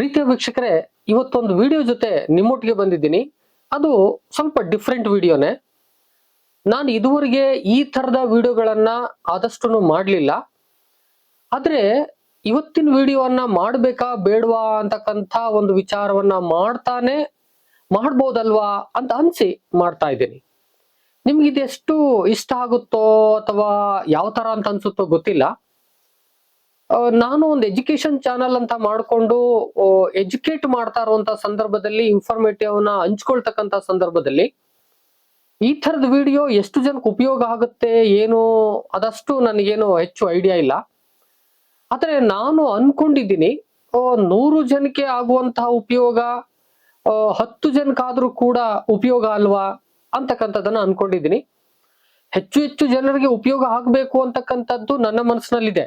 ಪ್ರೀತಿಯ ವೀಕ್ಷಕರೇ, ಇವತ್ತೊಂದು ವಿಡಿಯೋ ಜೊತೆ ನಿಮ್ಮೊಟ್ಟಿಗೆ ಬಂದಿದ್ದೀನಿ. ಅದು ಸ್ವಲ್ಪ ಡಿಫ್ರೆಂಟ್ ವಿಡಿಯೋನೇ ನಾನು ಇದುವರೆಗೆ ಈ ಥರದ ವಿಡಿಯೋಗಳನ್ನು ಆದಷ್ಟು ಮಾಡಲಿಲ್ಲ. ಆದ್ರೆ ಇವತ್ತಿನ ವಿಡಿಯೋವನ್ನ ಮಾಡಬೇಕಾ ಬೇಡವಾ ಅಂತಕ್ಕಂಥ ಒಂದು ವಿಚಾರವನ್ನ ಮಾಡ್ತಾನೆ, ಮಾಡ್ಬೋದಲ್ವಾ ಅಂತ ಅನ್ಸಿ ಮಾಡ್ತಾ ಇದ್ದೀನಿ. ನಿಮ್ಗೆ ಇದೆಷ್ಟು ಇಷ್ಟ ಆಗುತ್ತೋ ಅಥವಾ ಯಾವ ತರ ಅಂತ ಅನ್ಸುತ್ತೋ ಗೊತ್ತಿಲ್ಲ. ನಾನು ಒಂದು ಎಜುಕೇಶನ್ ಚಾನಲ್ ಅಂತ ಮಾಡಿಕೊಂಡು ಎಜುಕೇಟ್ ಮಾಡ್ತಾ ಇರುವಂತ ಸಂದರ್ಭದಲ್ಲಿ ಇನ್ಫಾರ್ಮೇಟಿವ್ನ ಹಂಚ್ಕೊಳ್ತಕ್ಕಂತ ಸಂದರ್ಭದಲ್ಲಿ ಈ ತರದ ವಿಡಿಯೋ ಎಷ್ಟು ಜನಕ್ಕೆ ಉಪಯೋಗ ಆಗುತ್ತೆ, ಏನು, ಅದಷ್ಟು ನನಗೇನು ಹೆಚ್ಚು ಐಡಿಯಾ ಇಲ್ಲ. ಆದರೆ ನಾನು ಅನ್ಕೊಂಡಿದ್ದೀನಿ ನೂರು ಜನಕ್ಕೆ ಆಗುವಂತಹ ಉಪಯೋಗ ಹತ್ತು ಜನಕ್ಕಾದ್ರೂ ಕೂಡ ಉಪಯೋಗ ಅಲ್ವಾ ಅಂತಕ್ಕಂಥದ್ದನ್ನ ಅನ್ಕೊಂಡಿದ್ದೀನಿ. ಹೆಚ್ಚು ಹೆಚ್ಚು ಜನರಿಗೆ ಉಪಯೋಗ ಆಗಬೇಕು ಅಂತಕ್ಕಂಥದ್ದು ನನ್ನ ಮನಸ್ಸಿನಲ್ಲಿದೆ.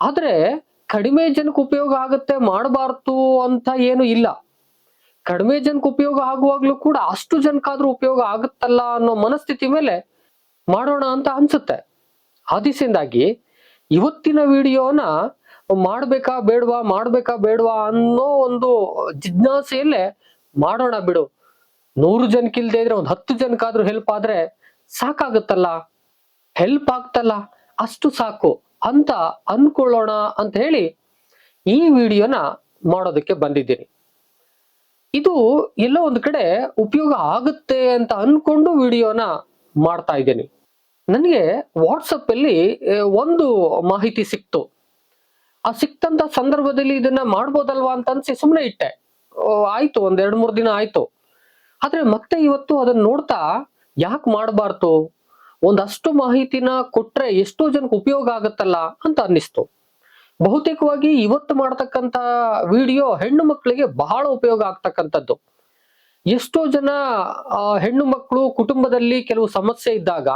ಆದ್ರೆ ಕಡಿಮೆ ಜನಕ್ಕೆ ಉಪಯೋಗ ಆಗುತ್ತೆ ಮಾಡಬಾರ್ದು ಅಂತ ಏನು ಇಲ್ಲ. ಕಡಿಮೆ ಜನಕ್ಕೆ ಉಪಯೋಗ ಆಗುವಾಗ್ಲೂ ಕೂಡ ಅಷ್ಟು ಜನಕ್ಕಾದ್ರೂ ಉಪಯೋಗ ಆಗುತ್ತಲ್ಲ ಅನ್ನೋ ಮನಸ್ಥಿತಿ ಮೇಲೆ ಮಾಡೋಣ ಅಂತ ಅನ್ಸುತ್ತೆ. ಆ ಇವತ್ತಿನ ವಿಡಿಯೋನ ಮಾಡ್ಬೇಕಾ ಬೇಡವಾ ಮಾಡ್ಬೇಕಾ ಬೇಡವಾ ಅನ್ನೋ ಒಂದು ಜಿಜ್ಞಾಸೆಯಲ್ಲೇ ಮಾಡೋಣ ಬಿಡು. ನೂರು ಜನಕ್ಕಿಲ್ದೇ ಇದ್ರೆ ಒಂದು ಹತ್ತು ಜನಕ್ಕಾದ್ರೂ ಹೆಲ್ಪ್ ಆದ್ರೆ ಸಾಕಾಗುತ್ತಲ್ಲ? ಹೆಲ್ಪ್ ಆಗ್ತಲ್ಲ? ಅಷ್ಟು ಸಾಕು. ಅಂತ ಅನ್ಕೊಳ್ಳೋಣ ಅಂತ ಹೇಳಿ ಈ ವಿಡಿಯೋನ ಮಾಡೋದಕ್ಕೆ ಬಂದಿದ್ದೀನಿ. ಇದು ಎಲ್ಲೋ ಒಂದು ಕಡೆ ಉಪಯೋಗ ಆಗುತ್ತೆ ಅಂತ ಅನ್ಕೊಂಡು ವಿಡಿಯೋನ ಮಾಡ್ತಾ ಇದ್ದೀನಿ. ನನಗೆ ವಾಟ್ಸಪ್ ಅಲ್ಲಿ ಒಂದು ಮಾಹಿತಿ ಸಿಕ್ತು. ಆ ಸಿಕ್ತಂತ ಸಂದರ್ಭದಲ್ಲಿ ಇದನ್ನ ಮಾಡ್ಬೋದಲ್ವಾ ಅಂತ ಅನ್ಸಿ ಸುಮ್ಮನೆ ಇಟ್ಟೆ. ಆಯ್ತು, ಒಂದ್ ಎರಡ್ ಮೂರ್ ದಿನ ಆಯ್ತು. ಆದ್ರೆ ಮತ್ತೆ ಇವತ್ತು ಅದನ್ನ ನೋಡ್ತಾ ಯಾಕೆ ಮಾಡಬಾರ್ದು? ಒಂದಷ್ಟು ಮಾಹಿತಿನ ಕೊಟ್ರೆ ಎಷ್ಟೋ ಜನಕ್ಕೆ ಉಪಯೋಗ ಆಗತ್ತಲ್ಲ ಅಂತ ಅನ್ನಿಸ್ತು. ಬಹುತೇಕವಾಗಿ ಇವತ್ತು ಮಾಡ್ತಕ್ಕಂತ ವಿಡಿಯೋ ಹೆಣ್ಣು ಮಕ್ಕಳಿಗೆ ಬಹಳ ಉಪಯೋಗ ಆಗ್ತಕ್ಕಂಥದ್ದು. ಎಷ್ಟೋ ಜನ ಹೆಣ್ಣು ಮಕ್ಕಳು ಕುಟುಂಬದಲ್ಲಿ ಕೆಲವು ಸಮಸ್ಯೆ ಇದ್ದಾಗ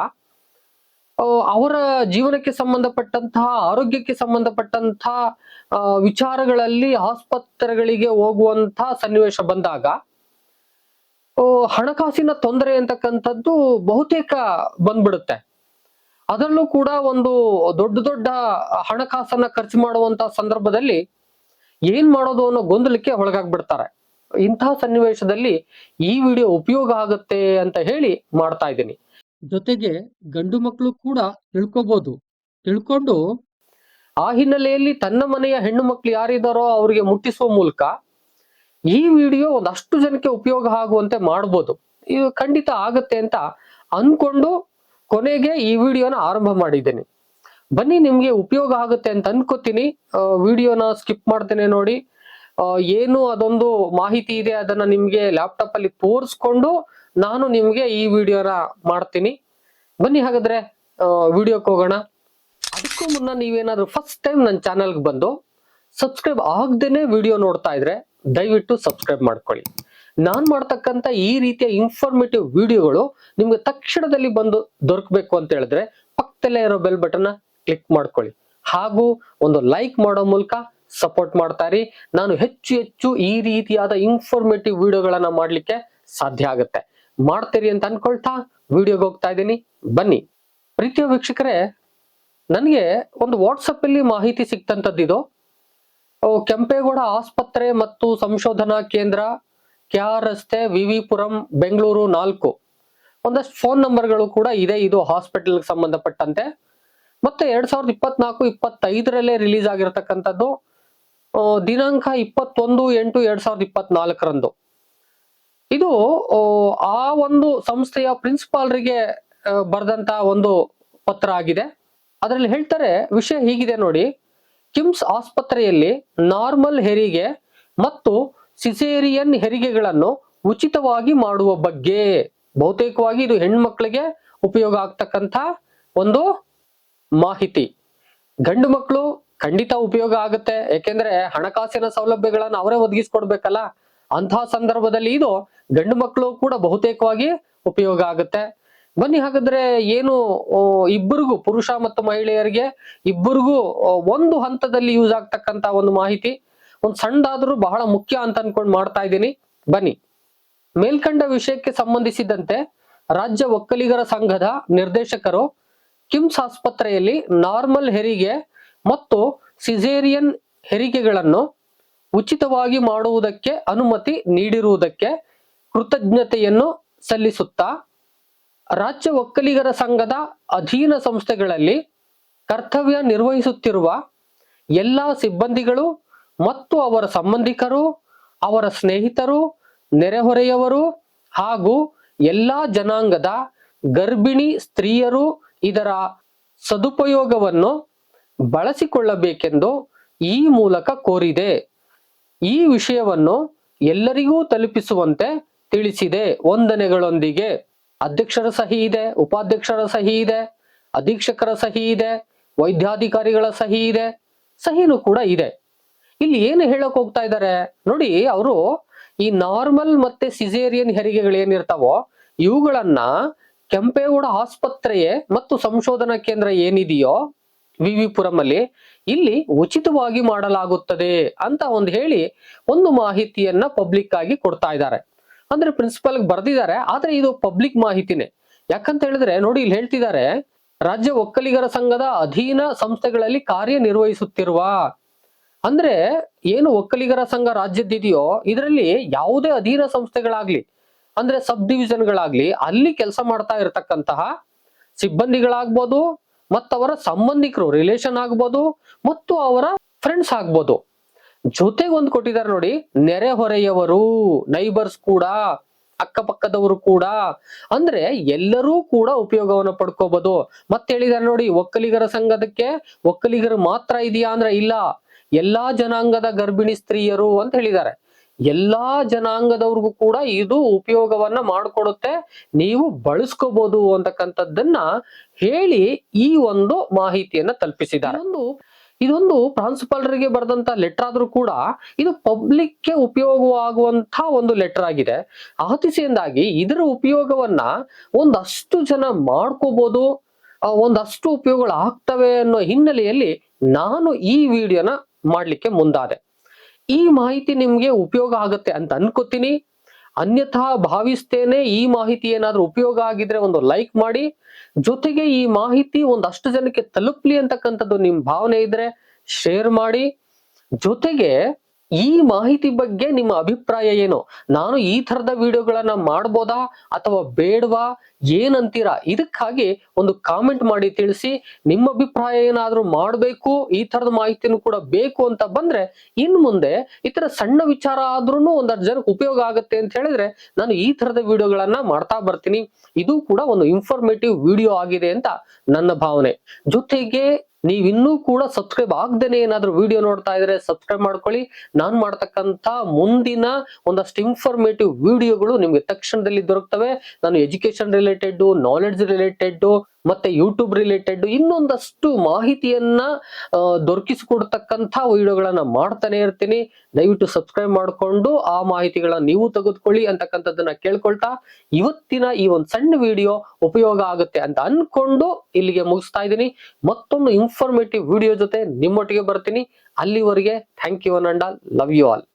ಅವರ ಜೀವನಕ್ಕೆ ಸಂಬಂಧಪಟ್ಟಂತಹ, ಆರೋಗ್ಯಕ್ಕೆ ಸಂಬಂಧಪಟ್ಟಂತಹ ವಿಚಾರಗಳಲ್ಲಿ ಆಸ್ಪತ್ರೆಗಳಿಗೆ ಹೋಗುವಂತಹ ಸನ್ನಿವೇಶ ಬಂದಾಗ ಹಣಕಾಸಿನ ತೊಂದರೆ ಅಂತಕ್ಕಂಥದ್ದು ಬಹುತೇಕ ಬಂದ್ಬಿಡುತ್ತೆ. ಅದರಲ್ಲೂ ಕೂಡ ಒಂದು ದೊಡ್ಡ ದೊಡ್ಡ ಹಣಕಾಸನ್ನ ಖರ್ಚು ಮಾಡುವಂತ ಸಂದರ್ಭದಲ್ಲಿ ಏನ್ ಮಾಡೋದು ಅನ್ನೋ ಗೊಂದಲಕ್ಕೆ ಒಳಗಾಗ್ಬಿಡ್ತಾರೆ. ಇಂತಹ ಸನ್ನಿವೇಶದಲ್ಲಿ ಈ ವಿಡಿಯೋ ಉಪಯೋಗ ಆಗುತ್ತೆ ಅಂತ ಹೇಳಿ ಮಾಡ್ತಾ ಇದ್ದೀನಿ. ಜೊತೆಗೆ ಗಂಡು ಮಕ್ಕಳು ಕೂಡ ತಿಳ್ಕೊಬಹುದು ತಿಳ್ಕೊಂಡು ಆ ಹಿನ್ನೆಲೆಯಲ್ಲಿ ತನ್ನ ಮನೆಯ ಹೆಣ್ಣು ಮಕ್ಕಳು ಯಾರಿದ್ದಾರೋ ಅವರಿಗೆ ಮುಟ್ಟಿಸುವ ಮೂಲಕ ಈ ವಿಡಿಯೋ ಒಂದಷ್ಟು ಜನಕ್ಕೆ ಉಪಯೋಗ ಆಗುವಂತೆ ಮಾಡ್ಬೋದು. ಇದು ಖಂಡಿತ ಆಗುತ್ತೆ ಅಂತ ಅನ್ಕೊಂಡು ಕೊನೆಗೆ ಈ ವಿಡಿಯೋನ ಆರಂಭ ಮಾಡಿದ್ದೇನೆ. ಬನ್ನಿ, ನಿಮ್ಗೆ ಉಪಯೋಗ ಆಗುತ್ತೆ ಅಂತ ಅನ್ಕೋತೀನಿ. ವಿಡಿಯೋನ ಸ್ಕಿಪ್ ಮಾಡ್ತೇನೆ ನೋಡಿ. ಏನು ಅದೊಂದು ಮಾಹಿತಿ ಇದೆ ಅದನ್ನ ನಿಮ್ಗೆ ಲ್ಯಾಪ್ಟಾಪ್ ಅಲ್ಲಿ ತೋರಿಸ್ಕೊಂಡು ನಾನು ನಿಮ್ಗೆ ಈ ವಿಡಿಯೋನ ಮಾಡ್ತೀನಿ. ಬನ್ನಿ ಹಾಗಾದ್ರೆ ವಿಡಿಯೋಕ್ಕೆ ಹೋಗೋಣ. ಅದಕ್ಕೂ ಮುನ್ನ ನೀವೇನಾದ್ರೂ ಫಸ್ಟ್ ಟೈಮ್ ನನ್ನ ಚಾನಲ್ಗೆ ಬಂದು ಸಬ್ಸ್ಕ್ರೈಬ್ ಆಗದೇನೆ ವಿಡಿಯೋ ನೋಡ್ತಾ ಇದ್ರೆ ದಯವಿಟ್ಟು ಸಬ್ಸ್ಕ್ರೈಬ್ ಮಾಡ್ಕೊಳ್ಳಿ. ನಾನು ಮಾಡ್ತಕ್ಕಂಥ ಈ ರೀತಿಯ ಇನ್ಫಾರ್ಮೇಟಿವ್ ವಿಡಿಯೋಗಳು ನಿಮ್ಗೆ ತಕ್ಷಣದಲ್ಲಿ ಬಂದು ದೊರಕಬೇಕು ಅಂತ ಹೇಳಿದ್ರೆ ಪಕ್ಕದಲ್ಲೇ ಇರೋ ಬೆಲ್ ಬಟನ್ ಕ್ಲಿಕ್ ಮಾಡ್ಕೊಳ್ಳಿ. ಹಾಗೂ ಒಂದು ಲೈಕ್ ಮಾಡೋ ಮೂಲಕ ಸಪೋರ್ಟ್ ಮಾಡ್ತಾರಿ ನಾನು ಹೆಚ್ಚು ಹೆಚ್ಚು ಈ ರೀತಿಯಾದ ಇನ್ಫಾರ್ಮೇಟಿವ್ ವಿಡಿಯೋಗಳನ್ನ ಮಾಡ್ಲಿಕ್ಕೆ ಸಾಧ್ಯ ಆಗುತ್ತೆ. ಮಾಡ್ತೀರಿ ಅಂತ ಅನ್ಕೊಳ್ತಾ ವಿಡಿಯೋಗೆ ಹೋಗ್ತಾ ಇದ್ದೀನಿ. ಬನ್ನಿ. ಪ್ರೀತಿಯ ವೀಕ್ಷಕರೇ, ನನಗೆ ಒಂದು ವಾಟ್ಸಪ್ ಅಲ್ಲಿ ಮಾಹಿತಿ ಅವು ಕೆಂಪೇಗೌಡ ಆಸ್ಪತ್ರೆ ಮತ್ತು ಸಂಶೋಧನಾ ಕೇಂದ್ರ ಕೆ ಆರ್ ರಸ್ತೆ, ವಿವಿಪುರಂ, ಬೆಂಗಳೂರು ನಾಲ್ಕು. ಒಂದಷ್ಟು ಫೋನ್ ನಂಬರ್ಗಳು ಕೂಡ ಇದೆ, ಇದು ಹಾಸ್ಪಿಟಲ್ಗೆ ಸಂಬಂಧಪಟ್ಟಂತೆ. ಮತ್ತೆ ಎರಡ್ ಸಾವಿರದ ಇಪ್ಪತ್ನಾಲ್ಕು, ಇಪ್ಪತ್ತೈದರಲ್ಲೇ ರಿಲೀಸ್ ಆಗಿರತಕ್ಕಂಥದ್ದು ದಿನಾಂಕ ಇಪ್ಪತ್ತೊಂದು, ಎಂಟು, ಎರಡ್ ಸಾವಿರದ ಇಪ್ಪತ್ನಾಲ್ಕರಂದು. ಇದು ಆ ಒಂದು ಸಂಸ್ಥೆಯ ಪ್ರಿನ್ಸಿಪಾಲ್ರಿಗೆ ಬರೆದಂತ ಒಂದು ಪತ್ರ ಆಗಿದೆ. ಅದರಲ್ಲಿ ಹೇಳ್ತಾರೆ, ವಿಷಯ ಹೀಗಿದೆ ನೋಡಿ. ಕಿಮ್ಸ್ ಆಸ್ಪತ್ರೆಯಲ್ಲಿ ನಾರ್ಮಲ್ ಹೆರಿಗೆ ಮತ್ತು ಸಿಸೇರಿಯನ್ ಹೆರಿಗೆಗಳನ್ನು ಉಚಿತವಾಗಿ ಮಾಡುವ ಬಗ್ಗೆ. ಬಹುತೇಕವಾಗಿ ಇದು ಹೆಣ್ಮಕ್ಳಿಗೆ ಉಪಯೋಗ ಆಗ್ತಕ್ಕಂಥ ಒಂದು ಮಾಹಿತಿ. ಗಂಡು ಮಕ್ಕಳು ಖಂಡಿತ ಉಪಯೋಗ ಆಗುತ್ತೆ. ಯಾಕೆಂದ್ರೆ ಹಣಕಾಸಿನ ಸೌಲಭ್ಯಗಳನ್ನು ಅವರೇ ಒದಗಿಸ್ಕೊಡ್ಬೇಕಲ್ಲ. ಅಂತಹ ಸಂದರ್ಭದಲ್ಲಿ ಇದು ಗಂಡು ಮಕ್ಕಳು ಕೂಡ ಬಹುತೇಕವಾಗಿ ಉಪಯೋಗ ಆಗುತ್ತೆ. ಬನ್ನಿ ಹಾಗಾದ್ರೆ ಏನು ಇಬ್ಬರಿಗೂ, ಪುರುಷ ಮತ್ತು ಮಹಿಳೆಯರಿಗೆ ಇಬ್ಬರಿಗೂ ಒಂದು ಹಂತದಲ್ಲಿ ಯೂಸ್ ಆಗ್ತಕ್ಕಂತ ಒಂದು ಮಾಹಿತಿ. ಒಂದು ಸಣ್ಣದಾದ್ರೂ ಬಹಳ ಮುಖ್ಯ ಅಂತ ಅನ್ಕೊಂಡು ಮಾಡ್ತಾ ಇದ್ದೀನಿ. ಬನ್ನಿ. ಮೇಲ್ಕಂಡ ವಿಷಯಕ್ಕೆ ಸಂಬಂಧಿಸಿದಂತೆ ರಾಜ್ಯ ಒಕ್ಕಲಿಗರ ಸಂಘದ ನಿರ್ದೇಶಕರು ಕಿಮ್ಸ್ ಆಸ್ಪತ್ರೆಯಲ್ಲಿ ನಾರ್ಮಲ್ ಹೆರಿಗೆ ಮತ್ತು ಸಿಜೇರಿಯನ್ ಹೆರಿಗೆಗಳನ್ನು ಉಚಿತವಾಗಿ ಮಾಡುವುದಕ್ಕೆ ಅನುಮತಿ ನೀಡಿರುವುದಕ್ಕೆ ಕೃತಜ್ಞತೆಯನ್ನು ಸಲ್ಲಿಸುತ್ತಾ ರಾಜ್ಯ ಒಕ್ಕಲಿಗರ ಸಂಘದ ಅಧೀನ ಸಂಸ್ಥೆಗಳಲ್ಲಿ ಕರ್ತವ್ಯ ನಿರ್ವಹಿಸುತ್ತಿರುವ ಎಲ್ಲ ಸಿಬ್ಬಂದಿಗಳು ಮತ್ತು ಅವರ ಸಂಬಂಧಿಕರು, ಅವರ ಸ್ನೇಹಿತರು, ನೆರೆಹೊರೆಯವರು ಹಾಗೂ ಎಲ್ಲ ಜನಾಂಗದ ಗರ್ಭಿಣಿ ಸ್ತ್ರೀಯರು ಇದರ ಸದುಪಯೋಗವನ್ನು ಬಳಸಿಕೊಳ್ಳಬೇಕೆಂದು ಈ ಮೂಲಕ ಕೋರಿದೆ. ಈ ವಿಷಯವನ್ನು ಎಲ್ಲರಿಗೂ ತಲುಪಿಸುವಂತೆ ತಿಳಿಸಿದೆ. ವಂದನೆಗಳೊಂದಿಗೆ. ಅಧ್ಯಕ್ಷರ ಸಹಿ ಇದೆ, ಉಪಾಧ್ಯಕ್ಷರ ಸಹಿ ಇದೆ, ಅಧೀಕ್ಷಕರ ಸಹಿ ಇದೆ, ವೈದ್ಯಾಧಿಕಾರಿಗಳ ಸಹಿ ಇದೆ, ಸಹಿನೂ ಕೂಡ ಇದೆ. ಇಲ್ಲಿ ಏನು ಹೇಳಕ್ ಹೋಗ್ತಾ ಇದ್ದಾರೆ? ನೋಡಿ, ಅವರು ಈ ನಾರ್ಮಲ್ ಮತ್ತೆ ಸಿಜೇರಿಯನ್ ಹೆರಿಗೆಗಳು ಏನಿರ್ತಾವೋ ಇವುಗಳನ್ನ ಕೆಂಪೇಗೌಡ ಆಸ್ಪತ್ರೆಯೇ ಮತ್ತು ಸಂಶೋಧನಾ ಕೇಂದ್ರ ಏನಿದೆಯೋ ವಿವಿಪುರಂ ಅಲ್ಲಿ ಇಲ್ಲಿ ಉಚಿತವಾಗಿ ಮಾಡಲಾಗುತ್ತದೆ ಅಂತ ಒಂದು ಹೇಳಿ ಒಂದು ಮಾಹಿತಿಯನ್ನ ಪಬ್ಲಿಕ್ ಆಗಿ ಕೊಡ್ತಾ ಇದ್ದಾರೆ. ಅಂದ್ರೆ ಪ್ರಿನ್ಸಿಪಲ್ ಬರ್ದಿದ್ದಾರೆ, ಆದ್ರೆ ಇದು ಪಬ್ಲಿಕ್ ಮಾಹಿತಿನೇ. ಯಾಕಂತ ಹೇಳಿದ್ರೆ, ನೋಡಿ ಇಲ್ಲಿ ಹೇಳ್ತಿದ್ದಾರೆ, ರಾಜ್ಯ ಒಕ್ಕಲಿಗರ ಸಂಘದ ಅಧೀನ ಸಂಸ್ಥೆಗಳಲ್ಲಿ ಕಾರ್ಯನಿರ್ವಹಿಸುತ್ತಿರುವ, ಅಂದ್ರೆ ಏನು ಒಕ್ಕಲಿಗರ ಸಂಘ ರಾಜ್ಯದ್ದಿದೆಯೋ, ಇದರಲ್ಲಿ ಯಾವುದೇ ಅಧೀನ ಸಂಸ್ಥೆಗಳಾಗ್ಲಿ, ಅಂದ್ರೆ ಸಬ್ ಡಿವಿಷನ್ಗಳಾಗ್ಲಿ ಅಲ್ಲಿ ಕೆಲಸ ಮಾಡ್ತಾ ಇರತಕ್ಕಂತಹ ಸಿಬ್ಬಂದಿಗಳಾಗ್ಬೋದು, ಮತ್ತವರ ಸಂಬಂಧಿಕರು ರಿಲೇಷನ್ ಆಗ್ಬೋದು, ಮತ್ತು ಅವರ ಫ್ರೆಂಡ್ಸ್ ಆಗ್ಬೋದು. ಜೊತೆಗೆ ಒಂದು ಕೊಟ್ಟಿದ್ದಾರೆ ನೋಡಿ ನೆರೆಹೊರೆಯವರು ನೈಬರ್ಸ್ ಕೂಡ, ಅಕ್ಕಪಕ್ಕದವರು ಕೂಡ. ಅಂದ್ರೆ ಎಲ್ಲರೂ ಕೂಡ ಉಪಯೋಗವನ್ನು ಪಡ್ಕೋಬಹುದು ಮತ್ತೆ ಹೇಳಿದ್ದಾರೆ ನೋಡಿ, ಒಕ್ಕಲಿಗರ ಸಂಘದಕ್ಕೆ ಒಕ್ಕಲಿಗರು ಮಾತ್ರ ಇದೆಯಾ ಅಂದ್ರೆ ಇಲ್ಲ. ಎಲ್ಲಾ ಜನಾಂಗದ ಗರ್ಭಿಣಿ ಸ್ತ್ರೀಯರು ಅಂತ ಹೇಳಿದ್ದಾರೆ ಎಲ್ಲಾ ಜನಾಂಗದವ್ರಿಗೂ ಕೂಡ ಇದು ಉಪಯೋಗವನ್ನ ಮಾಡಿಕೊಡುತ್ತೆ. ನೀವು ಬಳಸ್ಕೋಬಹುದು ಅಂತಕ್ಕಂಥದ್ದನ್ನ ಹೇಳಿ ಈ ಒಂದು ಮಾಹಿತಿಯನ್ನ ತಲುಪಿಸಿದ್ದಾರೆ ಒಂದು ಇದೊಂದು ಪ್ರಾಂಶುಪಾಲರಿಗೆ ಬರೆದಂತ ಲೆಟರ್ ಆದ್ರೂ ಕೂಡ ಇದು ಪಬ್ಲಿಕ್ಗೆ ಉಪಯೋಗವಾಗುವಂತ ಒಂದು ಲೆಟರ್ ಆಗಿದೆ. ಆತಿಸಿಯಿಂದಾಗಿ ಇದರ ಉಪಯೋಗವನ್ನ ಒಂದಷ್ಟು ಜನ ಮಾಡ್ಕೋಬಹುದು ಒಂದಷ್ಟು ಉಪಯೋಗಗಳು ಆಗ್ತವೆ ಅನ್ನೋ ಹಿನ್ನೆಲೆಯಲ್ಲಿ ನಾನು ಈ ವಿಡಿಯೋನ ಮಾಡ್ಲಿಕ್ಕೆ ಮುಂದಾದೆ. ಈ ಮಾಹಿತಿ ನಿಮ್ಗೆ ಉಪಯೋಗ ಆಗುತ್ತೆ ಅಂತ ಅನ್ಕೋತೀನಿ. ಅನ್ಯಥಾ ಭಾವಿಸ್ತೇನೆ ಈ ಮಾಹಿತಿ ಏನಾದ್ರೂ ಉಪಯೋಗ ಆಗಿದ್ರೆ ಒಂದು ಲೈಕ್ ಮಾಡಿ. ಜೊತೆಗೆ ಈ ಮಾಹಿತಿ ಒಂದಷ್ಟು ಜನಕ್ಕೆ ತಲುಪ್ಲಿ ಅಂತಕ್ಕಂಥದ್ದು ನಿಮ್ ಭಾವನೆ ಇದ್ರೆ ಶೇರ್ ಮಾಡಿ. ಜೊತೆಗೆ ಈ ಮಾಹಿತಿ ಬಗ್ಗೆ ನಿಮ್ಮ ಅಭಿಪ್ರಾಯ ಏನು? ನಾನು ಈ ತರದ ವಿಡಿಯೋಗಳನ್ನ ಮಾಡ್ಬೋದಾ ಅಥವಾ ಬೇಡವಾ? ಏನಂತೀರಾ? ಇದಕ್ಕಾಗಿ ಒಂದು ಕಾಮೆಂಟ್ ಮಾಡಿ ತಿಳಿಸಿ. ನಿಮ್ಮ ಅಭಿಪ್ರಾಯ ಏನಾದ್ರೂ ಮಾಡಬೇಕು, ಈ ತರದ ಮಾಹಿತಿನೂ ಕೂಡ ಬೇಕು ಅಂತ ಬಂದ್ರೆ ಇನ್ ಮುಂದೆ ಈ ತರ ಸಣ್ಣ ವಿಚಾರ ಆದ್ರೂ ಒಂದಷ್ಟು ಜನಕ್ಕೆ ಉಪಯೋಗ ಆಗುತ್ತೆ ಅಂತ ಹೇಳಿದ್ರೆ ನಾನು ಈ ತರದ ವಿಡಿಯೋಗಳನ್ನ ಮಾಡ್ತಾ ಬರ್ತೀನಿ. ಇದು ಕೂಡ ಒಂದು ಇನ್ಫಾರ್ಮೇಟಿವ್ ವಿಡಿಯೋ ಆಗಿದೆ ಅಂತ ನನ್ನ ಭಾವನೆ. ಜೊತೆಗೆ ನೀವಿನ್ನೂ ಕೂಡ ಸಬ್ಸ್ಕ್ರೈಬ್ ಆಗ್ದೇನೆ ಏನಾದ್ರೂ ವಿಡಿಯೋ ನೋಡ್ತಾ ಇದ್ರೆ ಸಬ್ಸ್ಕ್ರೈಬ್ ಮಾಡ್ಕೊಳ್ಳಿ. ನಾನ್ ಮಾಡ್ತಕ್ಕಂತ ಮುಂದಿನ ಒಂದಷ್ಟು ಇನ್ಫಾರ್ಮೇಟಿವ್ ವಿಡಿಯೋಗಳು ನಿಮ್ಗೆ ತಕ್ಷಣದಲ್ಲಿ ದೊರಕ್ತವೆ. ನಾನು ಎಜುಕೇಶನ್ ರಿಲೇಟೆಡ್ ನಾಲೆಡ್ಜ್ ರಿಲೇಟೆಡ್ ಮತ್ತೆ ಯೂಟ್ಯೂಬ್ ರಿಲೇಟೆಡ್ ಇನ್ನೊಂದಷ್ಟು ಮಾಹಿತಿಯನ್ನ ದೊರಕಿಸಿಕೊಡ್ತಕ್ಕಂಥ ವಿಡಿಯೋಗಳನ್ನ ಮಾಡ್ತಾನೆ ಇರ್ತೀನಿ. ದಯವಿಟ್ಟು ಸಬ್ಸ್ಕ್ರೈಬ್ ಮಾಡ್ಕೊಂಡು ಆ ಮಾಹಿತಿಗಳನ್ನ ನೀವು ತೆಗೆದುಕೊಳ್ಳಿ ಅಂತಕ್ಕಂಥದ್ದನ್ನ ಕೇಳ್ಕೊಳ್ತಾ ಇವತ್ತಿನ ಈ ಒಂದು ಸಣ್ಣ ವಿಡಿಯೋ ಉಪಯೋಗ ಆಗುತ್ತೆ ಅಂತ ಅನ್ಕೊಂಡು ಇಲ್ಲಿಗೆ ಮುಗಿಸ್ತಾ ಇದ್ದೀನಿ. ಮತ್ತೊಂದು ಇನ್ಫಾರ್ಮೇಟಿವ್ ವಿಡಿಯೋ ಜೊತೆ ನಿಮ್ಮೊಟ್ಟಿಗೆ ಬರ್ತೀನಿ. ಅಲ್ಲಿವರೆಗೆ thank you ಅನಂಡ. Love you all